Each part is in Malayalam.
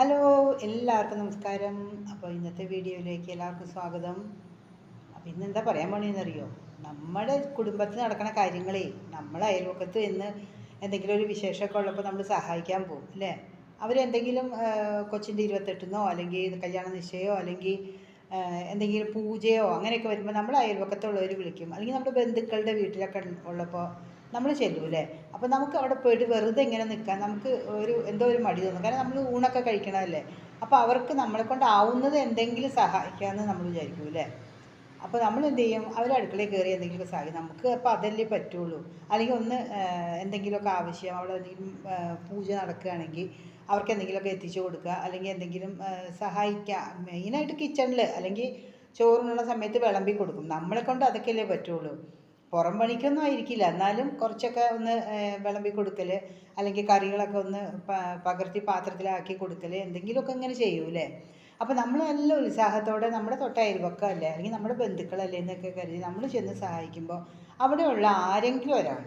ഹലോ എല്ലാവർക്കും നമസ്കാരം. അപ്പോൾ ഇന്നത്തെ വീഡിയോയിലേക്ക് എല്ലാവർക്കും സ്വാഗതം. അപ്പോൾ ഇന്ന് എന്താ പറയാൻ പോണെന്നറിയോ? നമ്മുടെ കുടുംബത്തിൽ നടക്കുന്ന കാര്യങ്ങളെ നമ്മൾ അയൽവക്കത്ത് എന്ന് എന്തെങ്കിലും ഒരു വിശേഷമൊക്കെ ഉള്ളപ്പോൾ നമ്മൾ സഹായിക്കാൻ പോകും അല്ലേ? അവരെന്തെങ്കിലും കൊച്ചിന്റെ ഇരുപത്തെട്ടിനോ അല്ലെങ്കിൽ കല്യാണ നിശ്ചയമോ അല്ലെങ്കിൽ എന്തെങ്കിലും പൂജയോ അങ്ങനെയൊക്കെ വരുമ്പോൾ നമ്മൾ അയൽവക്കത്തുള്ളവർ വിളിക്കും. അല്ലെങ്കിൽ നമ്മുടെ ബന്ധുക്കളുടെ വീട്ടിലൊക്കെ ഉള്ളപ്പോൾ നമ്മൾ ചെല്ലൂലേ? അപ്പോൾ നമുക്ക് അവിടെ പോയിട്ട് വെറുതെ ഇങ്ങനെ നിൽക്കാൻ നമുക്ക് ഒരു എന്തോ ഒരു മടി തോന്നും. കാരണം നമ്മൾ ഊണൊക്കെ കഴിക്കണമല്ലേ അപ്പോൾ അവർക്ക് നമ്മളെ കൊണ്ട് ആവുന്നത് എന്തെങ്കിലും സഹായിക്കാമെന്ന് നമ്മൾ വിചാരിക്കും അല്ലേ? അപ്പോൾ നമ്മൾ എന്ത് ചെയ്യും? അവർ അടുക്കളയിൽ കയറി എന്തെങ്കിലുമൊക്കെ സഹായിക്കും നമുക്ക് അപ്പോൾ അതല്ലേ പറ്റുള്ളൂ. അല്ലെങ്കിൽ ഒന്ന് എന്തെങ്കിലുമൊക്കെ ആവശ്യം അവിടെ എന്തെങ്കിലും പൂജ നടക്കുകയാണെങ്കിൽ അവർക്ക് എന്തെങ്കിലുമൊക്കെ എത്തിച്ചു കൊടുക്കുക. അല്ലെങ്കിൽ എന്തെങ്കിലും സഹായിക്കുക. മെയിനായിട്ട് കിച്ചണിൽ അല്ലെങ്കിൽ ചോറിനുള്ള സമയത്ത് വിളമ്പി കൊടുക്കും. നമ്മളെ കൊണ്ട് അതൊക്കെയല്ലേ പറ്റുള്ളൂ. പുറം പണിക്കൊന്നും ആയിരിക്കില്ല. എന്നാലും കുറച്ചൊക്കെ ഒന്ന് വിളമ്പി കൊടുക്കൽ അല്ലെങ്കിൽ കറികളൊക്കെ ഒന്ന് പകർത്തി പാത്രത്തിലാക്കി കൊടുക്കൽ എന്തെങ്കിലുമൊക്കെ ഇങ്ങനെ ചെയ്യൂലേ അപ്പോൾ നമ്മൾ നല്ല ഉത്സാഹത്തോടെ നമ്മുടെ തൊട്ട അയൽവക്കമല്ലേ അല്ലെങ്കിൽ നമ്മുടെ ബന്ധുക്കളല്ലേ എന്നൊക്കെ കരുതി നമ്മൾ ചെന്ന് സഹായിക്കുമ്പോൾ അവിടെയുള്ള ആരെങ്കിലും ഒരാൾ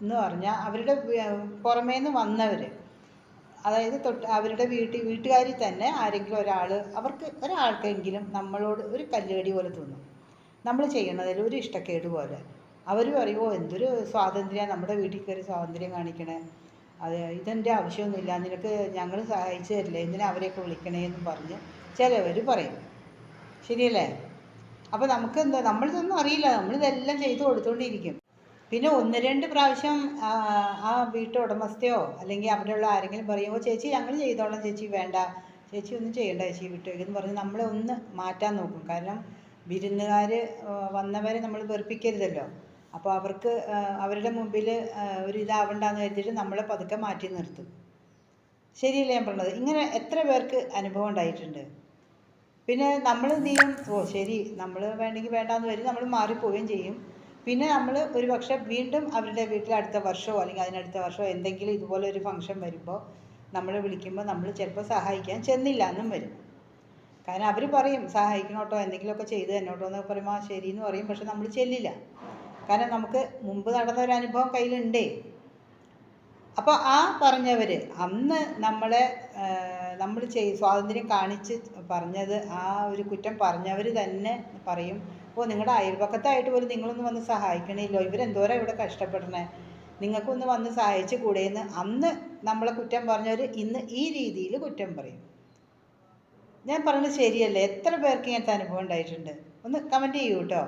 എന്ന് പറഞ്ഞാൽ അവരുടെ പുറമേ നിന്ന് വന്നവർ അതായത് തൊട്ട് അവരുടെ വീട്ടിൽ വീട്ടുകാരിൽ തന്നെ ആരെങ്കിലും ഒരാൾ അവർക്ക് ഒരാൾക്കെങ്കിലും നമ്മളോട് ഒരു കല്ലുകടി പോലെ തോന്നും. നമ്മൾ ചെയ്യണതിൽ ഒരു ഇഷ്ടക്കേട് പോലെ. അവർ പറയുമോ എന്തൊരു സ്വാതന്ത്ര്യം നമ്മുടെ വീട്ടിൽ കയറി സ്വാതന്ത്ര്യം കാണിക്കണേ. അത് ഇതെന്റെ ആവശ്യമൊന്നുമില്ല നിനക്ക് ഞങ്ങൾ സഹായിച്ചു തരില്ലേ എന്തിനാ അവരെയൊക്കെ വിളിക്കണേ എന്ന് പറഞ്ഞ് ചിലവർ പറയും. ശരിയല്ലേ? അപ്പോൾ നമുക്ക് എന്താ നമ്മളിതൊന്നും അറിയില്ല നമ്മളിതെല്ലാം ചെയ്തു കൊടുത്തുകൊണ്ടിരിക്കും പിന്നെ ഒന്ന് രണ്ട് പ്രാവശ്യം ആ, വീട്ടുടമസ്ഥയോ അല്ലെങ്കിൽ അവിടെയുള്ള ആരെങ്കിലും പറയുമോ ചേച്ചി ഞങ്ങൾ ചെയ്തോളാം ചേച്ചി വേണ്ട ചേച്ചി ഒന്നും ചെയ്യണ്ട ചേച്ചി വിട്ടേക്കെന്ന് പറഞ്ഞ് നമ്മളെ ഒന്ന് മാറ്റാൻ നോക്കും. കാരണം വിരുന്നുകാർ വന്നവരെ നമ്മൾ വെറുപ്പിക്കരുതല്ലോ. അപ്പോൾ അവർക്ക് അവരുടെ മുമ്പിൽ ഒരു ഇതാവണ്ടെന്ന് കരുതിയിട്ട് നമ്മളെ പതുക്കെ മാറ്റി നിർത്തും. ശരിയല്ലേ ഞാൻ പറഞ്ഞത്? ഇങ്ങനെ എത്ര പേർക്ക് അനുഭവം ഉണ്ടായിട്ടുണ്ട്? പിന്നെ നമ്മൾ എന്ത് ചെയ്യും? ഓ ശരി നമ്മൾ വേണമെങ്കിൽ വേണ്ടാന്ന് വരും നമ്മൾ മാറിപ്പോവുകയും ചെയ്യും. പിന്നെ നമ്മൾ ഒരു പക്ഷേ വീണ്ടും അവരുടെ വീട്ടിൽ അടുത്ത വർഷമോ അല്ലെങ്കിൽ അതിനടുത്ത വർഷമോ എന്തെങ്കിലും ഇതുപോലെ ഒരു ഫംഗ്ഷൻ വരുമ്പോൾ നമ്മൾ വിളിക്കുമ്പോൾ നമ്മൾ ചിലപ്പോൾ സഹായിക്കാൻ ചെന്നില്ല എന്നും വരും. കാരണം അവർ പറയും സഹായിക്കണോട്ടോ എന്തെങ്കിലുമൊക്കെ ചെയ്ത് തന്നോട്ടോ എന്ന് പറയുമ്പോൾ ആ ശരി എന്ന് പറയും പക്ഷെ നമ്മൾ ചെല്ലില്ല. കാരണം നമുക്ക് മുമ്പ് നടന്ന ഒരു അനുഭവം കയ്യിലുണ്ടേ. അപ്പോൾ ആ പറഞ്ഞവർ അന്ന് നമ്മളെ നമ്മൾ ചെയ് സ്വാതന്ത്ര്യം കാണിച്ച് പറഞ്ഞത് ആ ഒരു കുറ്റം പറഞ്ഞവർ തന്നെ പറയും ഓ നിങ്ങളുടെ അയൽപക്കത്തായിട്ട് പോലും നിങ്ങളൊന്ന് വന്ന് സഹായിക്കണില്ലോ ഇവരെന്തോരം ഇവിടെ കഷ്ടപ്പെടണേ? നിങ്ങൾക്കൊന്ന് വന്ന് സഹായിച്ചു കൂടെയെന്ന്. അന്ന് നമ്മളെ കുറ്റം പറഞ്ഞവർ ഇന്ന് ഈ രീതിയിൽ കുറ്റം പറയും. ഞാൻ പറഞ്ഞത് ശരിയല്ലേ? എത്ര പേർക്ക് ഇങ്ങനത്തെ അനുഭവം ഉണ്ടായിട്ടുണ്ട്? ഒന്ന് കമന്റ് ചെയ്യൂ കേട്ടോ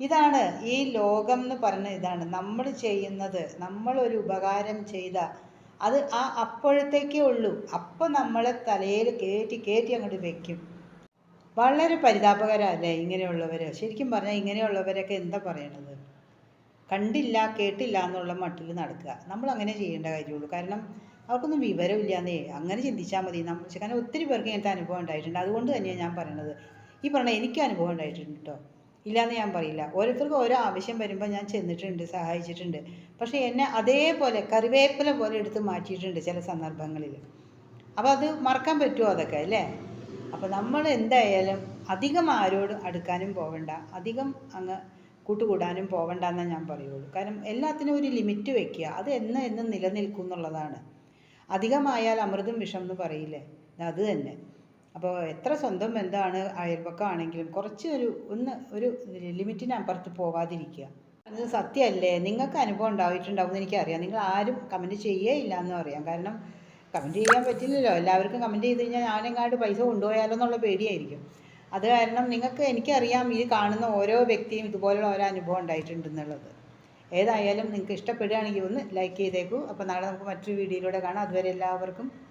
ഇതാണ് ഈ ലോകം എന്ന് പറഞ്ഞ ഇതാണ്. നമ്മൾ ചെയ്യുന്നത് നമ്മളൊരു ഉപകാരം ചെയ്ത അത് ആ അപ്പോഴത്തേക്കേ ഉള്ളൂ. അപ്പം നമ്മളെ തലയിൽ കയറ്റി കയറ്റി അങ്ങോട്ട് വെക്കും. വളരെ പരിതാപകരമല്ലേ ഇങ്ങനെയുള്ളവർ ശരിക്കും പറഞ്ഞാൽ ഇങ്ങനെയുള്ളവരൊക്കെ എന്താ പറയണത്? കണ്ടില്ല കേട്ടില്ല എന്നുള്ള മട്ടിൽ നടക്കുക. നമ്മൾ അങ്ങനെ ചെയ്യേണ്ട കാര്യമുള്ളൂ. കാരണം അവർക്കൊന്നും വിവരമില്ലാന്നേ. അങ്ങനെ ചിന്തിച്ചാൽ മതി. നമ്മൾ കാരണം ഒത്തിരി പേർക്ക് ഇങ്ങനത്തെ അനുഭവം ഉണ്ടായിട്ടുണ്ട്. അതുകൊണ്ട് തന്നെയാണ് ഞാൻ പറയണത്. ഈ പറഞ്ഞ എനിക്ക് അനുഭവം ഉണ്ടായിട്ടുണ്ട് കേട്ടോ ഇല്ലയെന്ന് ഞാൻ പറയില്ല. ഓരോരുത്തർക്കും ഓരോ ആവശ്യം വരുമ്പോൾ ഞാൻ ചെന്നിട്ടുണ്ട് സഹായിച്ചിട്ടുണ്ട്. പക്ഷേ എന്നെ അതേപോലെ കറിവേപ്പില പോലെ എടുത്ത് മാറ്റിയിട്ടുണ്ട് ചില സന്ദർഭങ്ങളിൽ. അപ്പോൾ അത് മറക്കാൻ പറ്റുമോ അതൊക്കെ അല്ലേ? അപ്പോൾ നമ്മൾ എന്തായാലും അധികം ആരോട് അടുക്കാനും പോവണ്ട. അധികം അങ്ങ് കൂട്ടുകൂടാനും പോവണ്ട എന്നേ ഞാൻ പറയുള്ളൂ. കാരണം എല്ലാത്തിനും ഒരു ലിമിറ്റ് വെക്കുക. അത് എന്ന് എന്നും നിലനിൽക്കും എന്നുള്ളതാണ്. അധികമായാൽ അമൃതും വിഷം എന്ന് പറയില്ലേ? അത് തന്നെ. അപ്പോൾ എത്ര സ്വന്തം എന്താണ് അയൽപക്കമാണെങ്കിലും കുറച്ച് ഒരു ഒന്ന് ഒരു ലിമിറ്റിനപ്പുറത്ത് പോകാതിരിക്കുക അത് സത്യമല്ലേ? നിങ്ങൾക്ക് അനുഭവം ഉണ്ടായിട്ടുണ്ടാവും എന്ന് എനിക്കറിയാം. നിങ്ങൾ ആരും കമന്റ് ചെയ്യേയില്ല എന്ന് പറയാം. കാരണം കമന്റ് ചെയ്യാൻ പറ്റില്ലല്ലോ. എല്ലാവർക്കും കമന്റ് ചെയ്ത് കഴിഞ്ഞാൽ ഞാനെങ്ങാണ്ട് പൈസ കൊണ്ടുപോയാലോ എന്നുള്ള പേടിയായിരിക്കും. അത് കാരണം നിങ്ങൾക്ക് എനിക്കറിയാം ഈ കാണുന്ന ഓരോ വ്യക്തിയും ഇതുപോലുള്ള ഓരോ അനുഭവം ഉണ്ടായിട്ടുണ്ടെന്നുള്ളത് ഏതായാലും നിങ്ങൾക്ക് ഇഷ്ടപ്പെടുകയാണെങ്കിൽ ഒന്ന് ലൈക്ക് ചെയ്തേക്കൂ. അപ്പോൾ നാളെ നമുക്ക് മറ്റൊരു വീഡിയോയിലൂടെ കാണാം. അതുവരെ എല്ലാവർക്കും